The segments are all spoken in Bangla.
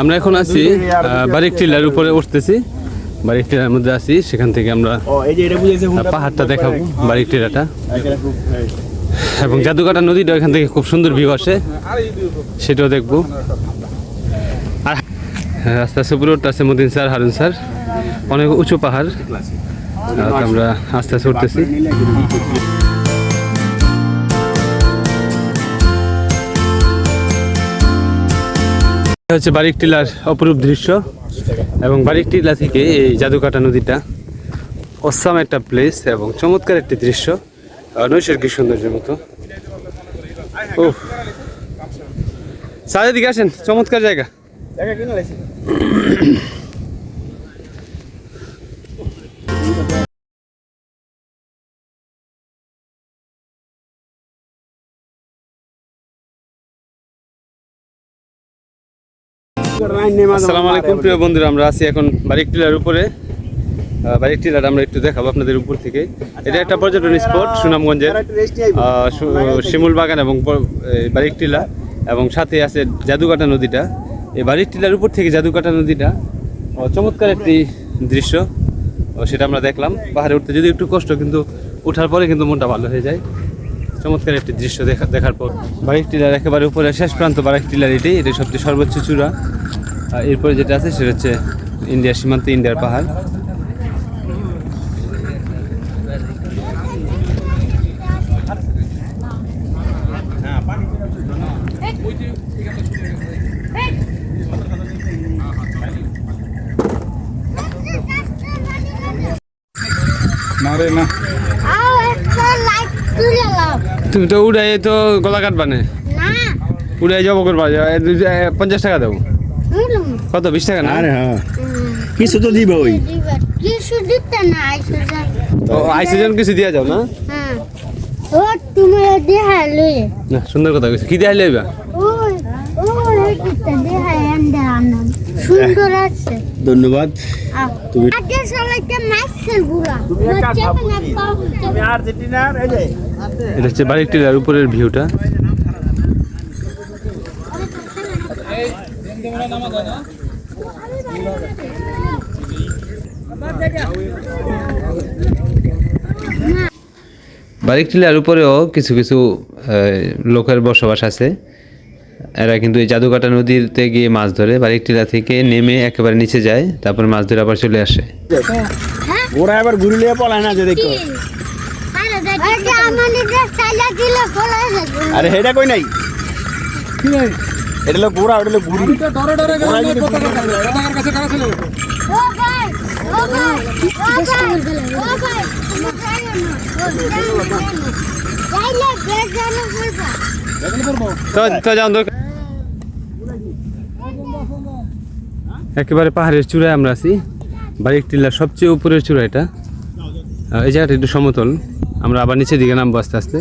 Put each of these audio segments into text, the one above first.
আমরা এখন আছি বারিক টিলার উপরে উঠতেছি। বারিক টিলার মধ্যে আছি সেখান থেকে আমরা পাহাড়টা দেখাবো বারিক টিলাটা। এবং জাদুকাটা নদীটা এখান থেকে খুব সুন্দর ভিউ আসে। সেটাও দেখব। আর হ্যাঁ, আস্তে আস্তে পুরো আছে মদিন স্যার হারুন স্যার। অনেক উঁচু পাহাড়। আমরা আস্তে আস্তে উঠতেছি। হচ্ছে বারিক টিলার অপরূপ দৃশ্য এবং বারিক টিলা থেকে এই জাদুকাটা নদীটা অসাম একটা প্লেস এবং চমৎকার একটি দৃশ্য। নৈসর্গিক সৌন্দর্যের মতো। ও সাজা দিকে আসেন। চমৎকার জায়গা। আসসালামু আলাইকুম প্রিয় বন্ধুরা আমরা আছি এখন বারিক টিলার উপরে। বারিক টিলার আমরা একটু দেখাবো আপনাদের উপর থেকে। এটা একটা পর্যটন স্পট সুনামগঞ্জের শিমুল বাগান এবং বারিক টিলা এবং সাথে আছে জাদুকাটা নদীটা। এই বারিক টিলার উপর থেকে জাদুকাটা নদীটা চমৎকার একটি দৃশ্য। ও সেটা আমরা দেখলাম। পাহাড়ে উঠতে যদি একটু কষ্ট কিন্তু ওঠার পরে কিন্তু মনটা ভালো হয়ে যায়। চমৎকার একটি দৃশ্য দেখা দেখার পর। বারিক টিলার একেবারে উপরে শেষ প্রান্ত বারিক টিলার এটি এটি সবচেয়ে সর্বোচ্চ চূড়া। এরপরে যেটা আছে সেটা হচ্ছে ইন্ডিয়ার সীমান্তে ইন্ডিয়ার পাহাড়। না। তুমি তো উড়াই তো গলা কাটবা না। না উড়াই যাব করবা পঞ্চাশ টাকা দেবো। কত বিশ টাকা না? আরে হ্যাঁ। কিছু তো দিবে ওই। কিছু দিতে না আইসো যান ও আইসিজন কিছু দিয়া যাও না? হ্যাঁ। ও তুমি না সুন্দর কথা কইছো। কি এটা দেহা এন্ডা সুন্দর আছে। ধন্যবাদ। তুমি- সবাইকে মাছের গুড়া। আর্জেন্টিনার এই যে এটা হচ্ছে বাড়ির টিলার উপরের ভিউটা। বারিক টিলার উপরেও কিছু কিছু লোকের বসবাস আছে। এরা কিন্তু এই জাদুকাটা নদীতে গিয়ে মাছ ধরে। বারিক টিলা থেকে নেমে একেবারে নিচে যায় তারপর মাছ ধরে আবার চলে আসে। ওরা এবার ঘুরে নিয়ে পলায় না যে দেখো। আরে হেডা কই নাই? এটা গোড়া ওটা ঘুরি। একেবারে পাহাড়ের চূড়ায় আমরা আছি। বারিক টিলার সবচেয়ে উপরের চূড়া এটা। এই জায়গাটা একটু সমতল। আমরা আবার নিচের দিকে নামবো আস্তে আস্তে।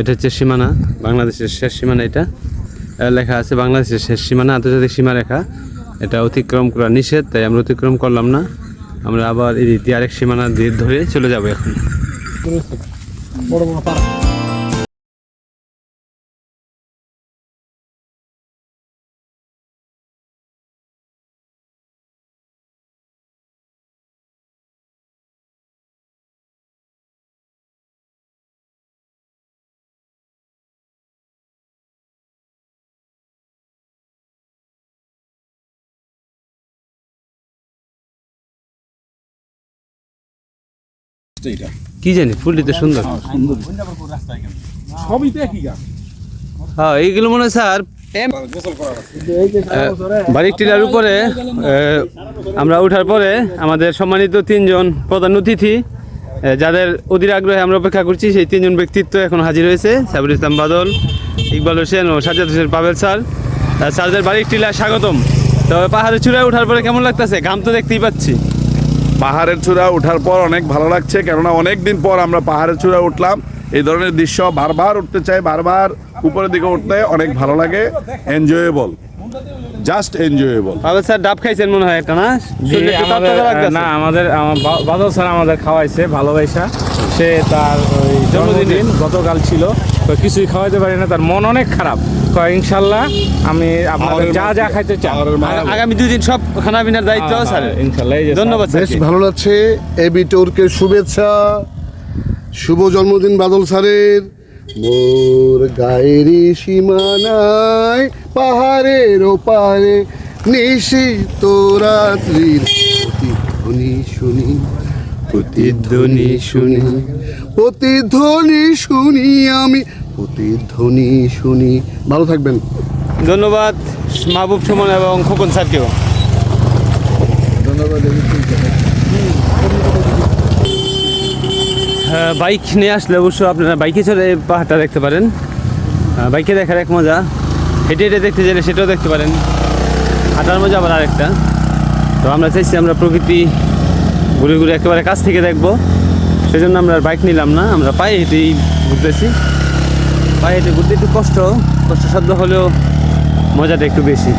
এটা হচ্ছে সীমানা, বাংলাদেশের শেষ সীমানা এটা। লেখা আছে বাংলাদেশের শেষ সীমানা, আন্তর্জাতিক সীমারেখা। এটা অতিক্রম করা নিষেধ, তাই আমরা অতিক্রম করলাম না। আমরা আবার এই আরেক সীমানা দিয়ে ধরে চলে যাব এখন। কি জানি ফুলটি তো সুন্দর। সবই তো একই গাছ। হ্যাঁ এইগুলো মনে হয় স্যার বারিক টিলার উপরে আমরা ওঠার পরে আমাদের সম্মানিত তিনজন প্রধান অতিথি যাদের অধীর আগ্রহে আমরা অপেক্ষা করছি সেই তিনজন ব্যক্তিত্ব এখন হাজির হয়েছে। সাবির ইসলাম বাদল ইকবাল হোসেন ও সাজ্জাদ হোসেন পাবেল স্যার। স্যারদের বারিক টিলা স্বাগতম। তো পাহাড়ের চূড়ায় ওঠার পরে কেমন লাগতেছে? ঘাম তো দেখতেই পাচ্ছি। পাহাড়ের চূড়া ওঠার পর অনেক ভালো লাগছে কেননা অনেক দিন পর আমরা পাহাড়ের চূড়া উঠলাম। এই ধরনের দৃশ্য বারবার উঠতে চাই বারবার উপরের দিকে উঠতে অনেক ভালো লাগে enjoyable just enjoyable Pabel sir ডাব খাইছেন মনে হয় একটা না। না আমাদের বাদল স্যার আমাদের খাওয়াইছে ভালোবাসা। সে তার ওই জন্মদিন গতকাল ছিল তো কিছুই খাওয়াইতে পারি না তার মন অনেক খারাপ। কয় ইনশাল্লাহ? আমি আপনাদের যা যা খাইতে চান আগামী দুই দিন সব খানা পিনার দায়িত্ব স্যার। ইনশাল্লাহ। ধন্যবাদ স্যার। বেশ ভালো লাগছে। এবি টোরকে শুভেচ্ছা। শুভ জন্মদিন বাদল স্যারের। মোর গায়েরই সীমানায় পাহাড়ের ওপারে নিশীত রাত্রির প্রতিধ্বনি শুনি প্রতিধ্বনি শুনি প্রতিধ্বনি শুনি আমি প্রতিধ্বনি শুনি। ভালো থাকবেন। ধন্যবাদ মাহবুব সুমন এবং খোকন স্যারকেও। হ্যাঁ, বাইক নিয়ে আসলে অবশ্য আপনারা বাইকে চলে এই পাহাড়টা দেখতে পারেন। বাইকে দেখার এক মজা। হেঁটে হেঁটে দেখতে চাইলে সেটাও দেখতে পারেন। হাঁটার মজা আবার আরেকটা। তো আমরা চাইছি আমরা প্রকৃতি ঘুরে ঘুরে একেবারে কাছ থেকে দেখব। সেজন্য আমরা আর বাইক নিলাম না আমরা পায়ে হেঁটেই ঘুরতেছি। পায়ে হেঁটে ঘুরতে একটু কষ্ট। কষ্টসাধ্য হলেও মজাটা একটু বেশি।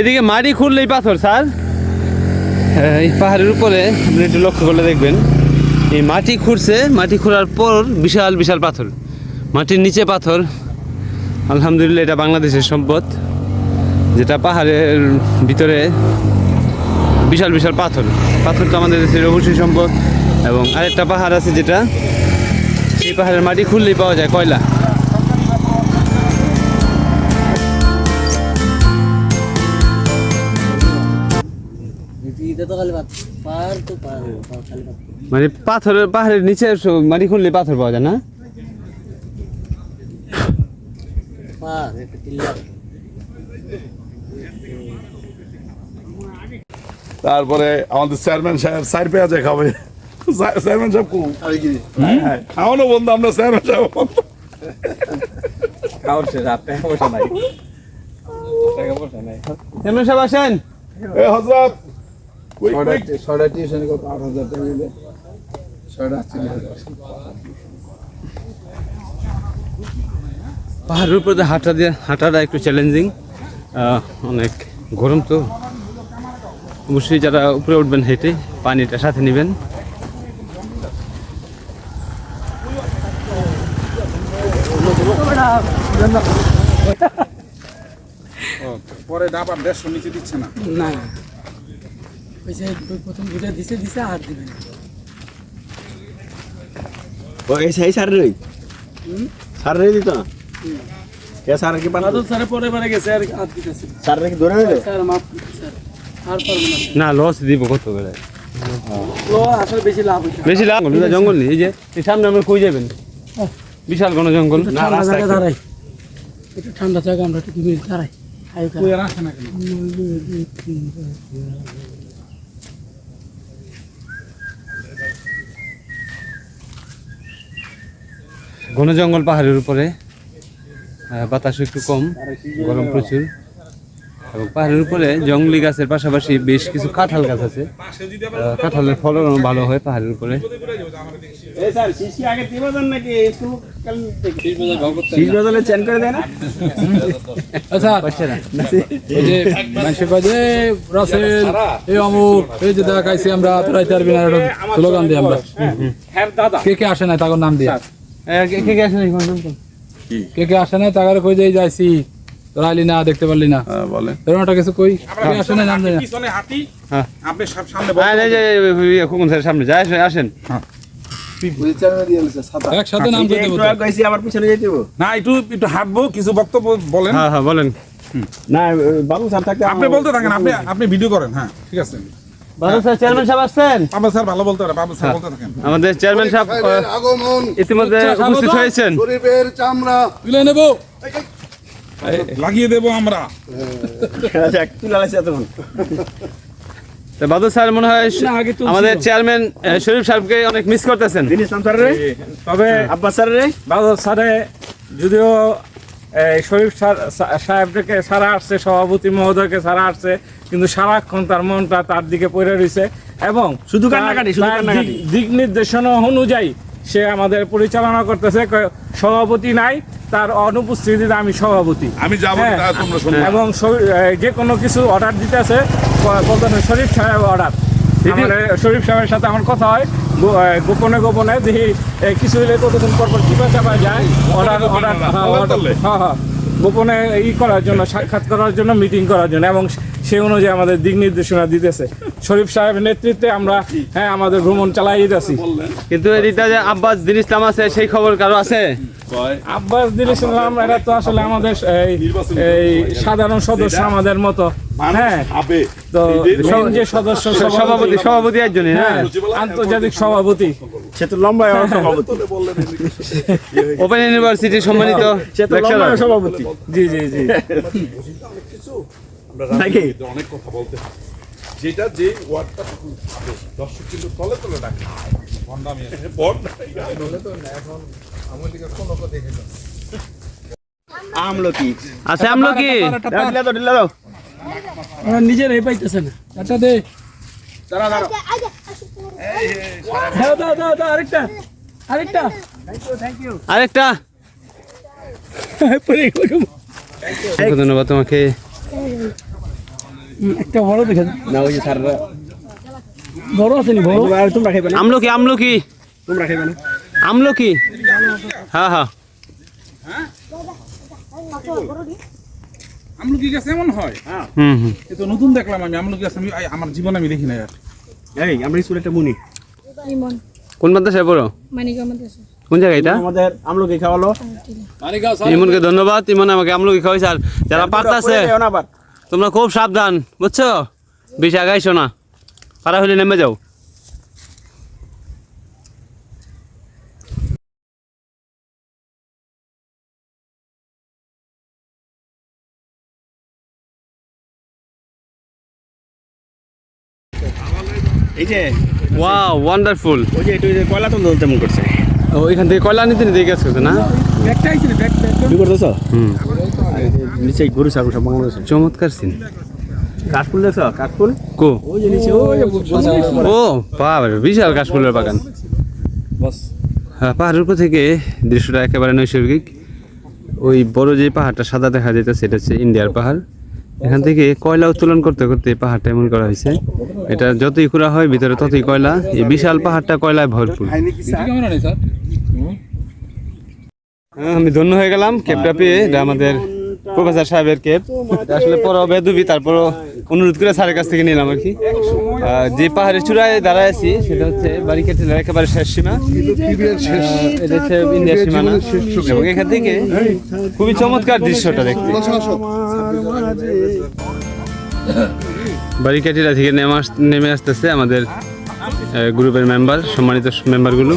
এদিকে মাটি খুললেই পাথর, স্যার। এই পাহাড়ের উপরে আপনি একটু লক্ষ্য করলে দেখবেন। এই মাটি খুঁড়ছে, মাটি খোঁড়ার পর বিশাল বিশাল পাথর। মাটির নিচে পাথর। আলহামদুলিল্লাহ, এটা বাংলাদেশের সম্পদ। যেটা পাহাড়ের ভিতরে বিশাল বিশাল পাথর। পাথর তো আমাদের দেশের অবশ্যই সম্পদ। এবং আরেকটা পাহাড় আছে যেটা, সেই পাহাড়ের মাটি খুললেই পাওয়া যায় কয়লা। মানে পাথরের, পাহাড়ের নিচে মাটি খুললে পাথর পাওয়া যায় না? তারপরে আমাদের চেয়ারম্যান সাহেব সাইড পেঁয়াজে খাবে। চেয়ারম্যান সাহেব কু? হ্যাঁ, খাওয়ানো বন্ধু আমরা চেয়ারম্যান সাহেব চেয়ারম্যান সাহেব আসেন। এ হজরত। ছয়টা টিউশন কত আট হাজার টাকা ছয়টা আটচল্লিশ হাজার পাহাড়ের উপরে দিয়ে হাঁটা দিয়ে হাঁটাটা একটু চ্যালেঞ্জিং অনেক গরম তো। অবশ্যই যারা উপরে উঠবেন হেঁটে পানিটা সাথে নেবেন। পরে ডাবার দেড়শো নিচে দিচ্ছে না? না। ওই যে প্রথম দুটো দিছে দিছে আর দিবে না। এই সেই স্যার রে স্যার রে দিত না? কে স্যার কি বানাতো স্যার পরে পরে গেছে আর আর দিতেছে। স্যার কি ধরে নিল? স্যার মাফ স্যার। আর পারব না। না লস দিব কত করে? বেশি লাভ বেশি লাগ জঙ্গল নেই এই যে সামনে আমরা কই যাবেন? বিশাল কোনো জঙ্গল। ঠান্ডা জায়গা দাঁড়াই। একটু ঠান্ডা জায়গা আমরা একটু মিনিট দাঁড়াই। ঘন জঙ্গল পাহাড়ের উপরে। বাতাসও একটু কম গরম প্রচুর। এবং পাহাড়ের উপরে জঙ্গলি গাছের পাশাপাশি বেশ কিছু কাঁঠাল গাছ আছে। কাঁঠালের ফলনও ভালো হয় পাহাড়ের উপরে। না? না। যে আমরা না স্লোগান কে কে আসে নাই তাদের নাম দিয়ে? কে- কে কে? আসেন কে? কে আসে নাই তাদের কই যে যাইছি। তোরা আইলি না দেখতে পারলি না। হ্যাঁ, এরকম একটা কিছু কই? কে আসে নাই নাম দেয় না। পিছনে হাতি হ্যাঁ। আপনি সামনে আয়, এই যে স্যার সামনে। যায় আসেন, একসাথে নাম পিছনে যেতে না একটু একটু হাঁটবো কিছু বক্তব্য বলেন। হ্যাঁ হ্যাঁ বলেন। না বাবু স্যার থাকতে আপনি বলতে থাকেন আপনি আপনি ভিডিও করেন হ্যাঁ ঠিক আছে। বাদল স্যার চেয়ারম্যান সাহেব আসছেন? বাবা স্যার ভালো বলতে পারে বাবা স্যার বলতে থাকেন। আমাদের চেয়ারম্যান সাহেব আহ, পাহাড়ের আগমন ইতিমধ্যে উপস্থিত হয়েছেন। চামড়া। তুলে নেব। লাগিয়ে দেবো আমরা। যাক তুলে আলাইছে তখন তো বাদল স্যার মনে হয় আমাদের চেয়ারম্যান শরীফ সাহেবকে অনেক মিস করতেছেন। তবে আব্বাস স্যার রে বাদল স্যারে যদিও শরীফ সাহেবকে সারা আসছে সভাপতি মহোদয়কে সারা আসছে কিন্তু সারাক্ষণ তার মনটা তার দিকে পড়ে রয়েছে এবং শুধু। দিক- নির্দেশনা অনুযায়ী সে আমাদের পরিচালনা করতেছে। সভাপতি নাই তার অনুপস্থিতিতে আমি সভাপতি। আমি যাব হ্যাঁ, এবং যে কোনো কিছু অর্ডার দিতেছে শরীফ সাহেব অর্ডার শরীফ সাহেবের সাথে আমার কথা হয়। গোপনে গোপনে দেখি কিছু হলে কতদিন পর পর চিপা চাপা যায়। অর্ডার অর্ডার হ্যাঁ, অর্ডার? হ্যাঁ হ্যাঁ। গোপনে ই করার জন্য সাক্ষাৎ করার জন্য মিটিং করার জন্য এবং সেই অনুযায়ী আমাদের দিক নির্দেশনা দিতেছে। শরীফ সাহেবের নেতৃত্বে আমরা হ্যাঁ আমাদের ভ্রমণ চালাই যাচ্ছি কিন্তু এদিকটা যে আব্বাস দিন ইসলাম আছে সেই খবর কারও আছে? আব্বাস দিল ইসলাম এরা তো আসলে আমাদের এই এই সাধারণ সদস্য আমাদের মতো হ্যাঁ তো যে সদস্য সভাপতি সভাপতি একজনই হ্যাঁ। হ্যাঁ আন্তর্জাতিক সভাপতি। সে তো লম্বা সভাপতি। ওপেন ইউনিভার্সিটি সম্মানিত সে তো লম্বা সভাপতি। জি জি জি। অনেক কথা বলতে যেটা যে ওয়ার্ডটা দর্শক কিন্তু তলে তলে ডাকে। ভণ্ডামি ভণ্ডামি আমলকি। আছে আমলকি? দাও, ঢিলা দাও ঢিলা দাও। ওরা পাইতেছে না। আচ্ছা দে। দাঁড়া দাঁড়া। দাও দাও দাও দাও আরেকটা আরেকটা। আরেকটা। ধন্যবাদ তোমাকে। একটা বড় দেখে না ওই যে স্যাররা বড় আছে নি বড়? আর তোমরা খাইবে না। আমলকি আমলকি। তোমরা খাইবে না। আমলকি। হ্যাঁ হ্যাঁ। আমলকি গাছ এমন হয়। হুম হুম। এ তো নতুন দেখলাম আমি আমলকি গাছ আমি আমার জীবনে আমি দেখি না আর। এই আমরা স্কুলে একটা মুনি। ইমন। কোন মাদ্রাসায় পড়ো? মানিকা মাদ্রাসা। কোন জায়গায় এটা? আমাদের আমলকি খাওয়ালো। ইমনকে ধন্যবাদ ইমন আমাকে আমলকি খাওয়াইছে। আর যারা পারতাছে আবার। তোমরা খুব সাবধান বুঝছ? বিষ আগাইছো না। পারা হলে নেমে যাও। এই যে ওয়াও ওয়ান্ডারফুল ওই যে ওই যে কয়লা তো তেমন করছে। ওইখান থেকে কয়লা নিতে নিতে গেছো না? কি করতেছ? হুম। নিচে গরু ছাগল সব বাংলাদেশে চমৎকার সিন। কাঠফুল দেখছ? কাঠফুল? কো? ওই যে নিচে ওই যে ও বাবা বিশাল কাশফুলের বাগান। হ্যাঁ পাহাড়ের উপর থেকে দৃশ্যটা একেবারে নৈসর্গিক। ওই বড় যে পাহাড়টা সাদা দেখা যেতে সেটা হচ্ছে ইন্ডিয়ার পাহাড়। এখান থেকে কয়লা উত্তোলন করতে করতে এই পাহাড়টা এমন করা হয়েছে। এটা যতই করা হয় ভিতরে ততই কয়লা। এই বিশাল পাহাড়টা কয়লায় ভরপুর। হ্যাঁ, আমি ধন্য হয়ে গেলাম কেপটা পেয়ে। এটা আমাদের প্রফেসর সাহেবের কেপ আসলে পড়াও বেদুবি তারপরও অনুরোধ করে স্যারের কাছ থেকে নিলাম আর কি। যে পাহাড়ের চূড়ায় দাঁড়ায় আছি সেটা হচ্ছে বারিকেটের একেবারে শেষ সীমা। এটা হচ্ছে ইন্ডিয়ার সীমানা। এবং এখান থেকে খুবই চমৎকার দৃশ্যটা দেখতে। বারিকাটিরা থেকে নেমে আস- নেমে আসতেছে আমাদের গ্রুপের মেম্বার সম্মানিত মেম্বারগুলো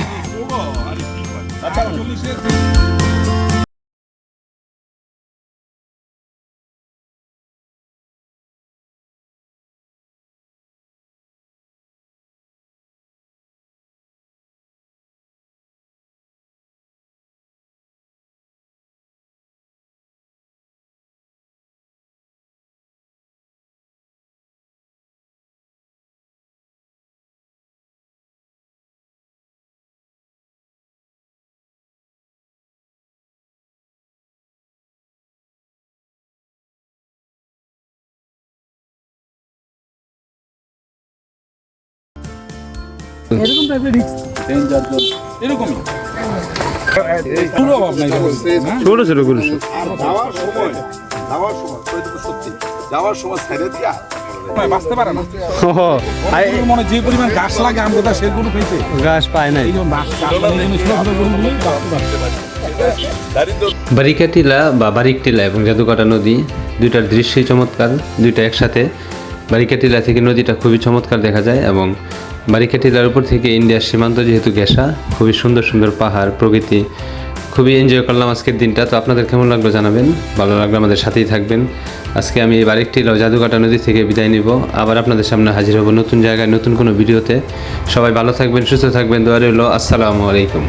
এরকম টাইপের রিক্স ডেঞ্জার জোন এরকমই। পুরো অভাব নাই ছোট ছোট গুরু যাওয়ার সময় যাওয়ার সময় তো এটা তো সত্যি যাওয়ার সময় ছেড়ে দিয়া। বাঁচতে পারে না। মনে যে পরিমাণ ঘাস লাগে আমি কোথায় সে গরু ঘাস পায় নাই। এই জন্য ঘাস ঘাস এই জন্য ছোট ছোট গরুগুলোই বাঁচতে পারে। বারিকাটিলা বা বারিকটিলা এবং জাদুকাটা নদী দুইটার দৃশ্যই চমৎকার দুইটা একসাথে। বারিকাটিলা থেকে নদীটা খুবই চমৎকার দেখা যায় এবং বারিকাটিলার উপর থেকে ইন্ডিয়ার সীমান্ত যেহেতু গেসা খুবই সুন্দর সুন্দর পাহাড়, প্রকৃতি, খুবই এনজয় করলাম আজকের দিনটা। তো আপনাদের কেমন লাগল জানাবেন, ভালো লাগল আমাদের সাথেই থাকবেন। আজকে আমি এই বাড়িটি জাদুঘাটা নদী থেকে বিদায় নিব। আবার আপনাদের সামনে হাজির হব নতুন জায়গায়, নতুন কোনো ভিডিওতে। সবাই ভালো থাকবেন, সুস্থ থাকবেন, দোয়া রইল। আসসালামু আলাইকুম।